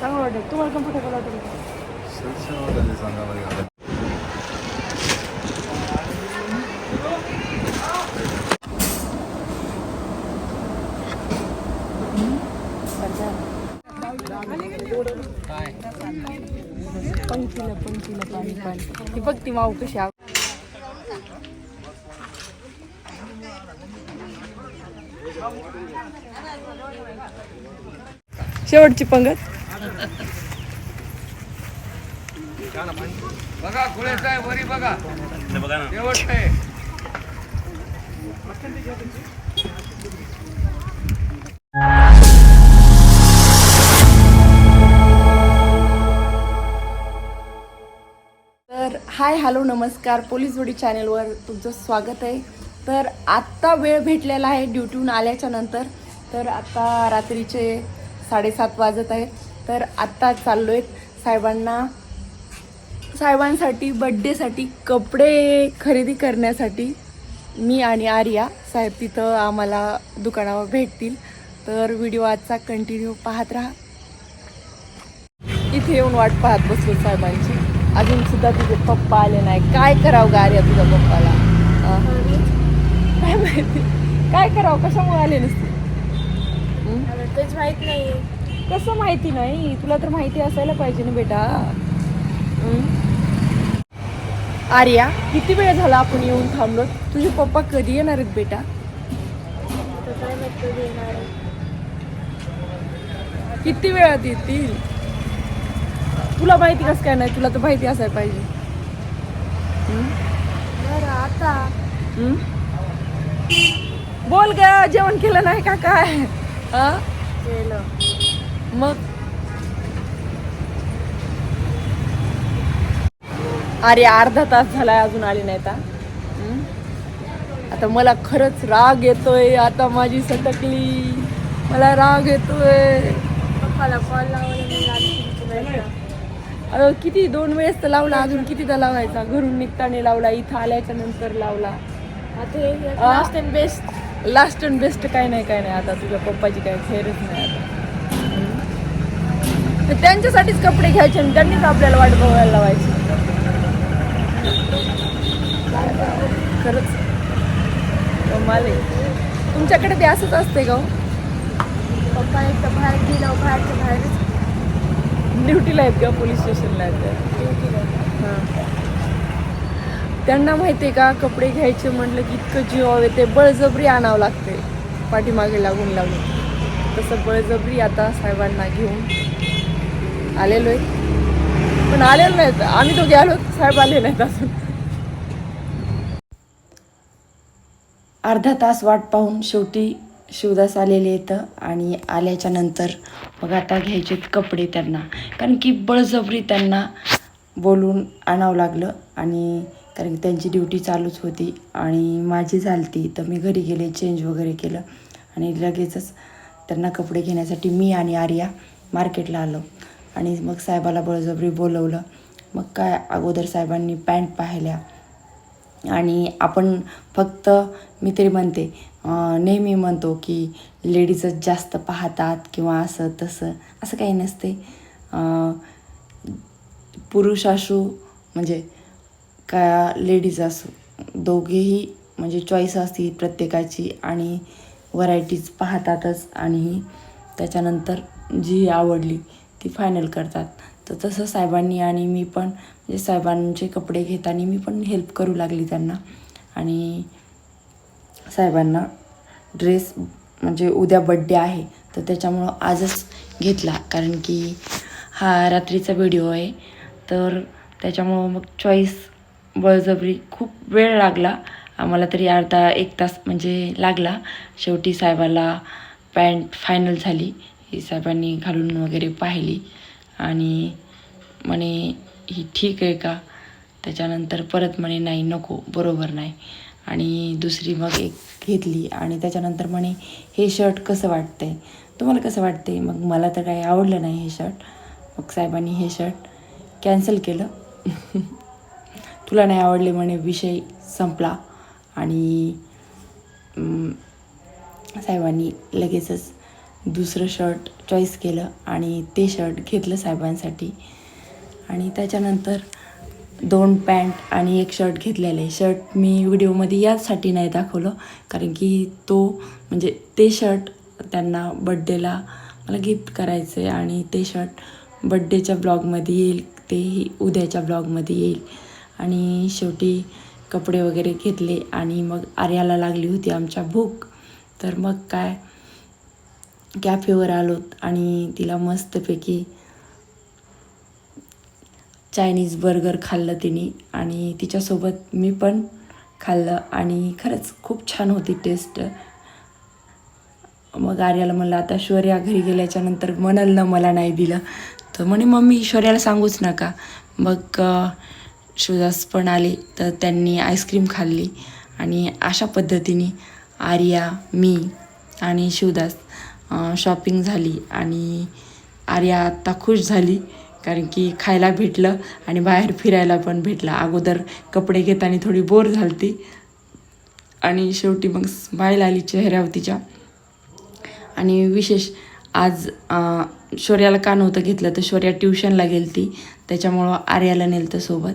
चांगलं वाटेल. तुम्हाला कम्फर्टेबल वाटेल का सांगावं पंक्तीला पंक्तीला पाणी पाणी. ही बघ ती माऊ कशी आव शेवटची पंगत. बघा आहे वरी बघा. शेवट आहे. तर हाय हॅलो नमस्कार. पोलीस जोडी चॅनलवर तुमचं स्वागत आहे. तर आत्ता वेळ भेटलेला आहे ड्युटीहून आल्याच्यानंतर. तर आता रात्रीचे साडेसात वाजत आहेत तर आत्ता चाललो आहेत साहेबांना साहेबांसाठी बड्डेसाठी कपडे खरेदी करण्यासाठी मी आणि आर्या साहेब तिथं आम्हाला दुकानावर भेटतील. तर व्हिडिओ आजचा कंटिन्यू पाहत राहा. इथे येऊन वाट पाहत बसलो साहेबांची. अजून सुद्धा तुझे पप्पा आले नाही. काय करावं गा आर्या तुझ्या पप्पाला? काय माहिती? काय करावं? कशामुळे आले नसते हं? तेच माहीत नाही कसं माहिती नाही? तुला तर माहिती असायला पाहिजे ना बेटा? आर्या किती वेळ झाला आपण येऊन थांबलो तुझे पप्पा कधी येणार आहेत बेटा. किती वेळात येतील तुला माहिती कसं काय नाही? तुला तर माहिती असायला पाहिजे? बरं आता? हं? बोल ग जेवण केलं नाही का काय? हा मग? अरे अर्धा तास झालाय अजून आली नाही आता? आता मला खरंच राग येतोय आता माझी सटकली. मला राग येतोय. अरे किती दोन वेळेस तर लावला अजून कितीदा लावायचा? घरून निघताना लावला इथं आल्याच्यानंतर लावला? Last and best last and best काय नाही काय नाही. आता तुझ्या पप्पाची काय खैरच नाही आता. त्यांच्यासाठीच कपडे घ्यायचे आणि त्यांनीच आपल्याला वाट बघायला लावायची. खरंच. कमाल आहे. तुमच्याकडे ते असंच असते हो? पप्पा एक तर बाहेर गेलं बाहेरच्या बाहेरच. ड्युटीला आहेत का पोलीस स्टेशनला आहेत का? ड्युटी हां. त्यांना माहितीये का कपडे घ्यायचे म्हटलं की इतकं जीवाव येते बळजबरी आणावं लागते. पाठीमागे लागून लागून. तसं बळजबरी आता साहेबांना घेऊन आलेलो आहे पण आलेलो नाहीत. आम्ही दोघे आलो साहेब आले नाहीत अजून. अर्धा तास वाट पाहून शेवटी शिवदास आलेले येतं आणि आल्याच्यानंतर मग आता घ्यायचे कपडे त्यांना. कारण की बळजबरी त्यांना बोलून आणावं लागलं आणि कारण की त्यांची ड्युटी चालूच होती आणि माझी झालती. तर मी घरी गेले चेंज वगैरे केलं आणि लगेचच त्यांना कपडे घेण्यासाठी मी आणि आर्या मार्केटला आलो. आणि मग साहेबाला बळजबरी बोलवलं. मग काय अगोदर साहेबांनी पॅन्ट पाहिल्या. आणि आपण फक्त मी तरी म्हणते नेहमी म्हणतो की लेडीजच जास्त पाहतात किंवा असं तसं असं काही नसते. पुरुष असू म्हणजे का लेडीज असू दोघेही म्हणजे चॉईस असती प्रत्येकाची आणि व्हरायटीज पाहतातच आणि त्याच्यानंतर जी आवडली ती फायनल करतात. तर तसं साहेबांनी आणि मी पण म्हणजे साहेबांचे कपडे घेताना मी पण हेल्प करू लागली त्यांना. आणि साहेबांना ड्रेस म्हणजे उद्या बड्डे आहे तर त्याच्यामुळं आजच घेतला. कारण की हा रात्रीचा व्हिडिओ आहे. तर त्याच्यामुळं मग चॉईस बळजबरी खूप वेळ लागला. आम्हाला तरी अर्धा एक तास म्हणजे लागला. शेवटी साहेबाला पॅन्ट फायनल झाली. ही साहेबांनी घालून वगैरे पाहिली. आणि म्हणे ही ठीक आहे का? त्याच्यानंतर परत म्हणे नाही नको बरोबर नाही. आणि दुसरी मग एक घेतली आणि त्याच्यानंतर म्हणे हे शर्ट कसं वाटतंय? तुम्हाला कसं वाटतंय? मग मला तर काही आवडलं नाही हे शर्ट. मग साहेबांनी हे शर्ट कॅन्सल केलं. तुला नाही आवडले म्हणे विषय संपला. आणि साहेबांनी लगेचच दुसरं शर्ट चॉईस केलं आणि ते शर्ट घेतलं साहेबांसाठी. आणि त्याच्यानंतर दोन पॅन्ट आणि एक शर्ट घेतलेलं. आहे शर्ट मी व्हिडिओमध्ये याचसाठी नाही दाखवलं कारण की तो म्हणजे ते शर्ट त्यांना बड्डेला मला गिफ्ट करायचं आहे आणि ते शर्ट बड्डेच्या ब्लॉगमध्ये येईल तेही उद्याच्या ब्लॉगमध्ये येईल. आणि शेवटी कपडे वगैरे घेतले आणि मग आर्याला लागली होती आमच्या भूक. तर मग काय कॅफेवर आलोत आणि तिला मस्तपैकी चायनीज बर्गर खाल्लं तिने आणि तिच्यासोबत मी पण खाल्लं आणि खरंच खूप छान होती टेस्ट मग आर्याला म्हणलं आता शौर्या घरी गेल्याच्यानंतर म्हणलं ना मला नाही दिलं. तर म्हणे मम्मी शौर्याला सांगूच नका. मग शिवदास पण आले तर त्यांनी आईस्क्रीम खाल्ली आणि अशा पद्धतीने आर्या मी आणि शिवदास शॉपिंग झाली आणि आर्या आत्ता खुश झाली. कारण की खायला भेटलं आणि बाहेर फिरायला पण भेटलं. अगोदर कपडे घेताना थोडी बोर झालती. आणि शेवटी मग स्माईल आली चेहऱ्यावर तिच्या आणि विशेष आज शौर्याला का नव्हतं घेतलं तर शौर्या ट्युशनला गेलती. त्याच्यामुळं आर्याला नेलतं सोबत.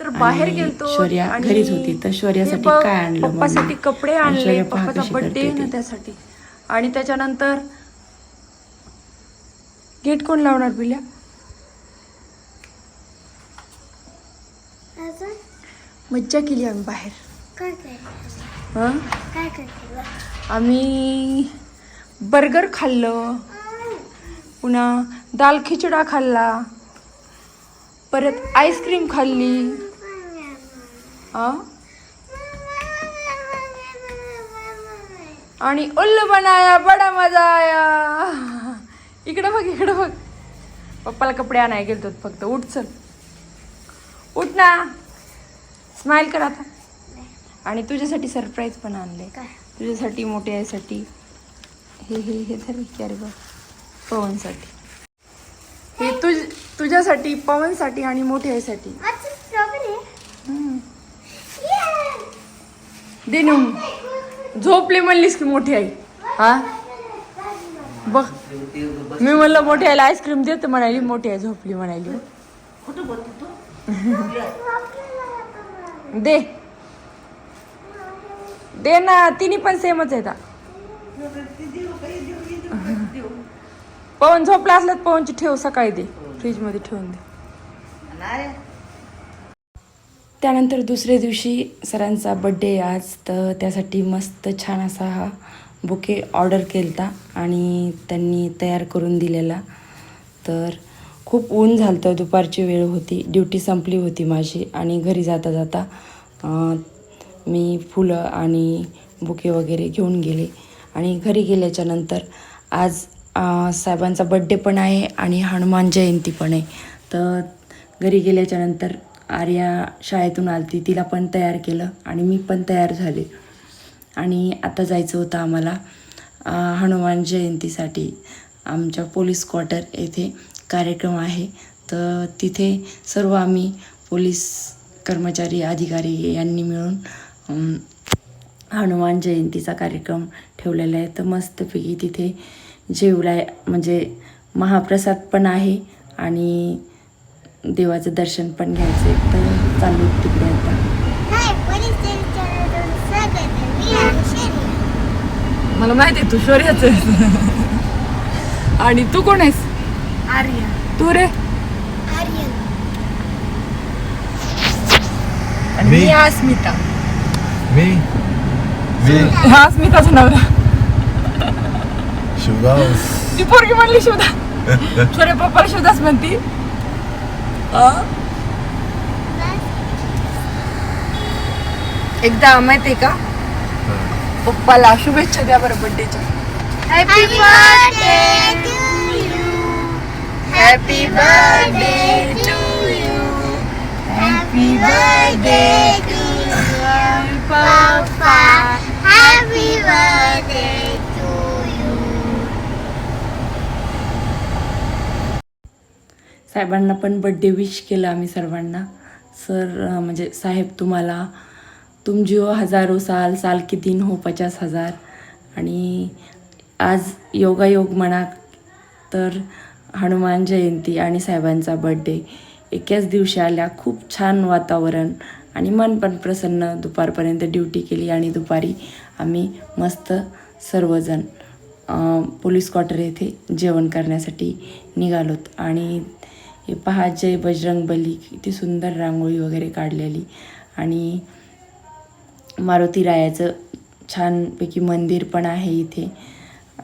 तर बाहेर गेलतो शौर्या घरीच होती. तर शौर्यासाठी काय आणलं? पप्पासाठी कपडे आणि आणले पप्पाचा बर्थडे ना. त्यासाठी. आणि त्याच्यानंतर गेट कोण लावणार पिल्या अजून मज्जा केली आम्ही बाहेर. हं? आम्ही बर्गर खाल्लं. पुन्हा दाल खिचडा खाल्ला. परत आईस्क्रीम खाल्ली. हं? आणि उल्लू बनाया बडा मजा आया. इकडं बघ इकडं बघ. पप्पाला कपडे आणाय गेलतो फक्त उठ चल. उठ ना. स्माइल कर आता. आणि तुझ्यासाठी सरप्राईज पण आणले. काय? तुझ्यासाठी मोठे आईसाठी हे हे हे धर की अरे बघ पवनसाठी. हे तुझ तुझ्यासाठी पवनसाठी आणि मोठे हम्म. दे झोपली म्हणलीस की मोठी आई. हा? बघ. मी म्हणलं मोठी आईला आईस्क्रीम देते म्हणाली मोठी आई झोपली म्हणाली. दे. दे ना तिन्ही पण सेमच आहेत. हा. पवन झोपला असला तर पवनची ठेव सकाळी दे. फ्रीजमध्ये ठेवून दे. त्यानंतर दुसऱ्या दिवशी सरांचा बड्डे आज तर त्यासाठी मस्त छान असा हा बुके ऑर्डर केलता आणि त्यांनी तयार करून दिलेला. तर खूप ऊन झालं होतं दुपारची वेळ होती ड्युटी संपली होती माझी आणि घरी जाता जाता मी फुलं आणि बुके वगैरे घेऊन गेले. आणि घरी गेल्याच्यानंतर आज साहेबांचा बड्डे पण आहे आणि हनुमान जयंती पण आहे. तर घरी गेल्याच्यानंतर आर्या शाळेतून आलती तिला पण तयार केलं आणि मी पण तयार झाले. आणि आता जायचं होतं आम्हाला हनुमान जयंतीसाठी आमच्या पोलीस क्वार्टर येथे. कार्यक्रम आहे. तर तिथे सर्व आम्ही पोलीस कर्मचारी अधिकारी यांनी मिळून हनुमान जयंतीचा कार्यक्रम ठेवलेला आहे. तर मस्तपैकी तिथे जेवलाय म्हणजे महाप्रसाद पण आहे आणि देवाचं दर्शन पण घ्यायचं आहे. तर चालू तिकडे आता. मला माहिती आहे तू शौर्याच आणि तू कोण आहेस? आर्या तू रे आर्यन आणि मी? मी? अस्मिता मी? मी? हा अस्मिताचा नवरा. शिवदास ती पोरगी म्हणली शिवदा शौर्य पप्पाला शिवदास म्हणती. अं? एकदा माहितीये का? पप्पाला शुभेच्छा द्या बरं बर्थडेच्या happy birthday Happy birthday to you. Happy birthday to you, Papa. Happy birthday to you साहेबांना पण बड्डे विश केला आम्ही सर्वांना सर म्हणजे साहेब तुम्हाला तुम जिओ हजारो साल साल के दिन हो पचास हजार आणि आज योगायोग म्हणा तर हनुमान जयंती आणि साहेबांचा बड्डे एकाच दिवशी आल्या खूप छान वातावरण आणि मन पण प्रसन्न. दुपारपर्यंत ड्युटी केली आणि दुपारी आम्ही मस्त सर्वजण पोलीस क्वार्टर येथे जेवण करण्यासाठी निघालोत. आणि हे पहा जय बजरंग बली किती सुंदर रांगोळी वगैरे काढलेली. आणि मारुती रायाचं छानपैकी मंदिर पण आहे इथे.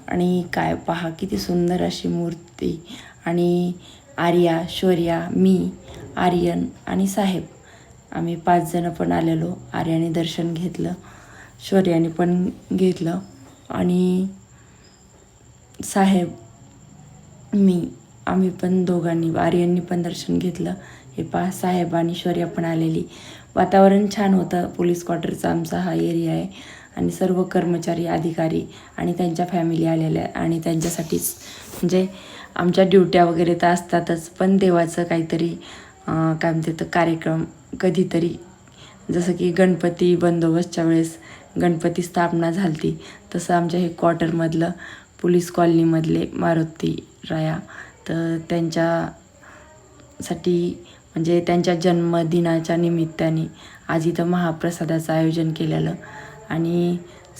आणि काय पहा किती सुंदर अशी मूर्ती ते. आणि आर्या शौर्या मी आर्यन आणि साहेब. आम्ही पाचजणं पण आलेलो. आर्याने दर्शन घेतलं. शौर्याने पण घेतलं. आणि साहेब मी आम्ही पण दोघांनी आर्यांनी पण दर्शन घेतलं. हे पहा साहेब आणि शौर्या पण आलेली. वातावरण छान होतं. पोलीस क्वार्टरचा आमचा हा एरिया आहे. आणि सर्व कर्मचारी अधिकारी आणि त्यांच्या फॅमिली आलेल्या आणि त्यांच्यासाठीच म्हणजे आमच्या ड्युट्या वगैरे तर असतातच पण देवाचं काहीतरी काय म्हणते तर कार्यक्रम कधीतरी जसं की गणपती बंदोबस्तच्या वेळेस गणपती स्थापना झालती तसं आमच्या हे क्वार्टरमधलं पोलीस कॉलनीमधले मारुती राया तर त्यांच्यासाठी म्हणजे त्यांच्या जन्मदिनाच्या निमित्ताने आज इथं महाप्रसादाचं आयोजन केलेलं. आणि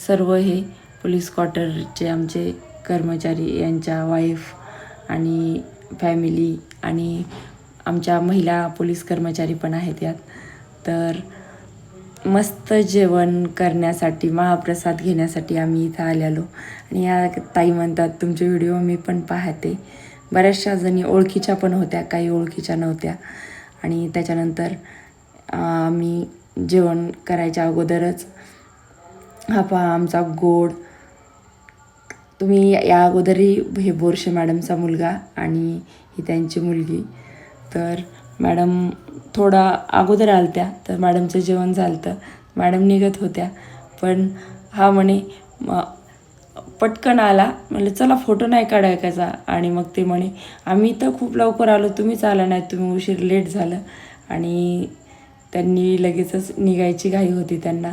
सर्व हे पोलीस क्वार्टरचे आमचे कर्मचारी यांच्या वाईफ आणि फॅमिली आणि आमच्या महिला पोलीस कर्मचारी पण आहेत यात. तर मस्त जेवण करण्यासाठी महाप्रसाद घेण्यासाठी आम्ही इथं आलेलो. आणि या ताई म्हणतात तुमचे व्हिडिओ मी पण पाहते. बऱ्याचशा जणी ओळखीच्या पण होत्या काही ओळखीच्या नव्हत्या. आणि त्याच्यानंतर आम्ही जेवण करायच्या अगोदरच हा पहा आमचा गोड तुम्ही या अगोदरही हे बोरशे मॅडमचा मुलगा आणि ही त्यांची मुलगी. तर मॅडम थोडा अगोदर आलत्या तर मॅडमचं जेवण झालं मॅडम निघत होत्या पण हा म्हणे पटकन आला. म्हणलं चला फोटो नाही काढायचा. आणि मग ते म्हणे आम्ही तर खूप लवकर आलो तुम्हीच आला नाही तुम्ही उशीर लेट झालं. आणि त्यांनी लगेचच निघायची घाई होती त्यांना.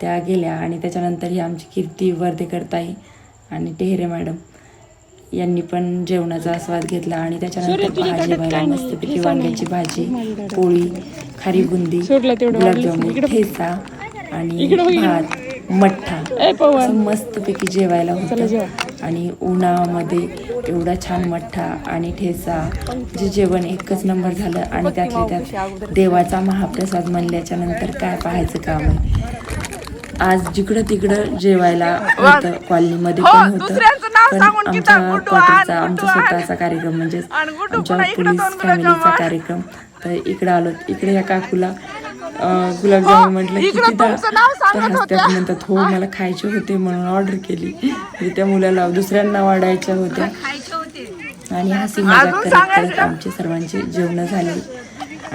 त्या गेल्या आणि त्याच्यानंतर ही आमची कीर्ती वर्धेकर ताई आणि टेहरे मॅडम यांनी पण जेवणाचा आस्वाद घेतला आणि त्याच्यानंतर पहा जेवायला मस्तपैकी वांग्याची भाजी पोळी खारी बुंदी गुलाबजामुन ठेचा आणि भात मठ्ठा. मस्तपैकी जेवायला होतं. आणि उन्हामध्ये एवढा छान मठ्ठा आणि ठेचा जे जेवण एकच नंबर झालं आणि त्यातल्या त्यात देवाचा महाप्रसाद म्हणल्याच्या नंतर काय पाहायचं काम आहे. आज जिकडं तिकडं जेवायला होतं कॉलनीमध्ये पण होतं. पण आमच्या क्वार्टरचा आमचा स्वतःचा कार्यक्रम म्हणजेच आमच्या पोलीस फॅमिलीचा कार्यक्रम. तर इकडं आलो इकडे या काकूला अं, गुलाबजामुन म्हटलं कितीदा तर हसत्यात म्हणतात हो मला खायचे होते म्हणून ऑर्डर केली. त्या मुलाला दुसऱ्यांना वाढायच्या होत्या. आणि हसी मजाक करत करत आमचे सर्वांचे जेवण झाले.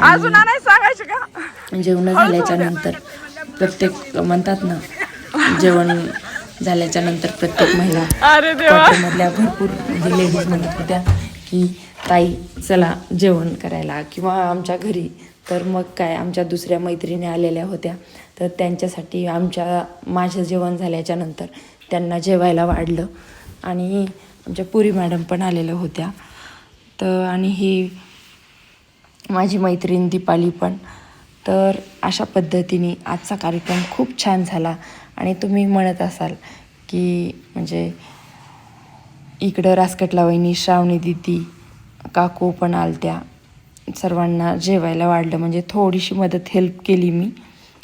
अजून नाही सांगायचं का? जेवण झाल्याच्यानंतर प्रत्येक म्हणतात ना जेवण झाल्याच्यानंतर प्रत्येक महिला क्वार्टरमधल्या भरपूर म्हणजे लेडीज म्हणत होत्या की ताई चला जेवण करायला किंवा आमच्या घरी. तर मग काय आमच्या दुसऱ्या मैत्रिणी आलेल्या होत्या. तर त्यांच्यासाठी आमच्या माझं जेवण झाल्याच्यानंतर त्यांना जेवायला वाढलं. आणि आमच्या पुरी मॅडम पण आलेल्या होत्या. तर आणि ही माझी मैत्रीण दीपाली पण. तर अशा पद्धतीने आजचा कार्यक्रम खूप छान झाला. आणि तुम्ही म्हणत असाल की म्हणजे इकडं रासकटला वहिनी श्रावणी दिदी काकू पण आलत्या. सर्वांना जेवायला वाढलं. म्हणजे थोडीशी मदत हेल्प केली मी.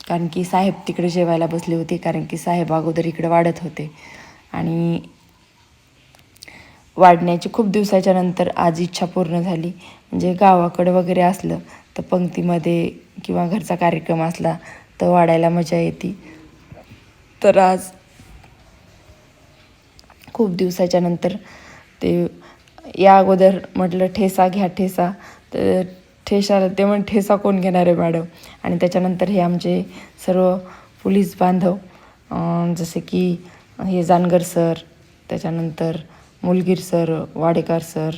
कारण की साहेब तिकडे जेवायला बसले होते. कारण की साहेब अगोदर इकडे वाढत होते. आणि वाढण्याची खूप दिवसाच्या नंतर आज इच्छा पूर्ण झाली. म्हणजे गावाकडं वगैरे असलं तर पंक्तीमध्ये किंवा घरचा कार्यक्रम असला तर वाढायला मजा येते. तर आज खूप दिवसाच्या नंतर ते या अगोदर म्हटलं ठेसा घ्या ठेसा. तर ठेसाला ते म्हण ठेसा कोण घेणार आहे मॅडम? आणि त्याच्यानंतर हे आमचे सर्व पोलीस बांधव जसे की हे जानगर सर त्याच्यानंतर मुलगीर सर वाडेकर सर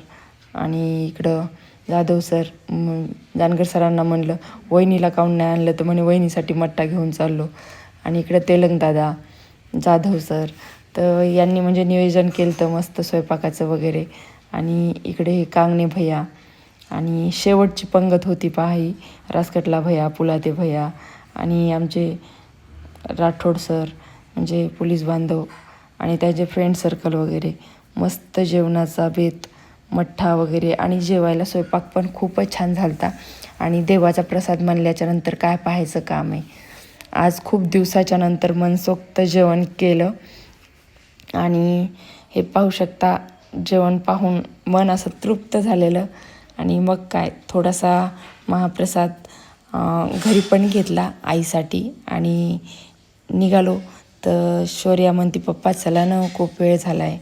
आणि इकडं जाधव सर जानकर जानगर सरांना म्हणलं वहिनीला काऊन नाही आणलं? तर म्हणे वहिनीसाठी मट्टा घेऊन चाललो. आणि इकडं तेलंग दादा जाधव सर तर यांनी म्हणजे नियोजन केलं तर मस्त स्वयंपाकाचं वगैरे. आणि इकडे कांगणे भैया आणि शेवटची पंगत होती पाही रासकटला भैया पुलाते भैया आणि आमचे राठोड सर म्हणजे पोलीस बांधव आणि त्याचे फ्रेंड सर्कल वगैरे. मस्त जेवणाचा बेत मठ्ठा वगैरे आणि जेवायला स्वयंपाक पण खूपच छान झालता. आणि देवाचा प्रसाद म्हणल्याच्या नंतर काय पाहायचं काम आहे. आज खूप दिवसाच्या नंतर मनसोक्त जेवण केलं. आणि हे पाहू शकता जेवण पाहून मन असं तृप्त झालेलं. आणि मग काय थोडासा महाप्रसाद घरी पण घेतला आईसाठी. आणि निघालो. तर शौर्या म्हणती पप्पा चला ना खूप वेळ झाला आहे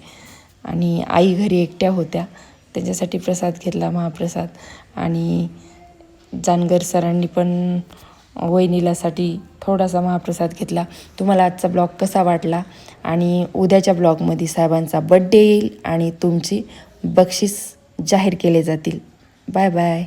आणि आई घरी एकट्या होत्या. त्यांच्यासाठी प्रसाद घेतला महाप्रसाद. आणि जानगर सरांनी पण वहिनीलासाठी थोडासा महाप्रसाद घेतला. तुम्हाला आजचा ब्लॉग कसा वाटला? आणि उद्याच्या ब्लॉगमध्ये साहेबांचा बड्डे येईल आणि तुमची बक्षीस जाहीर केले जातील. Bye bye.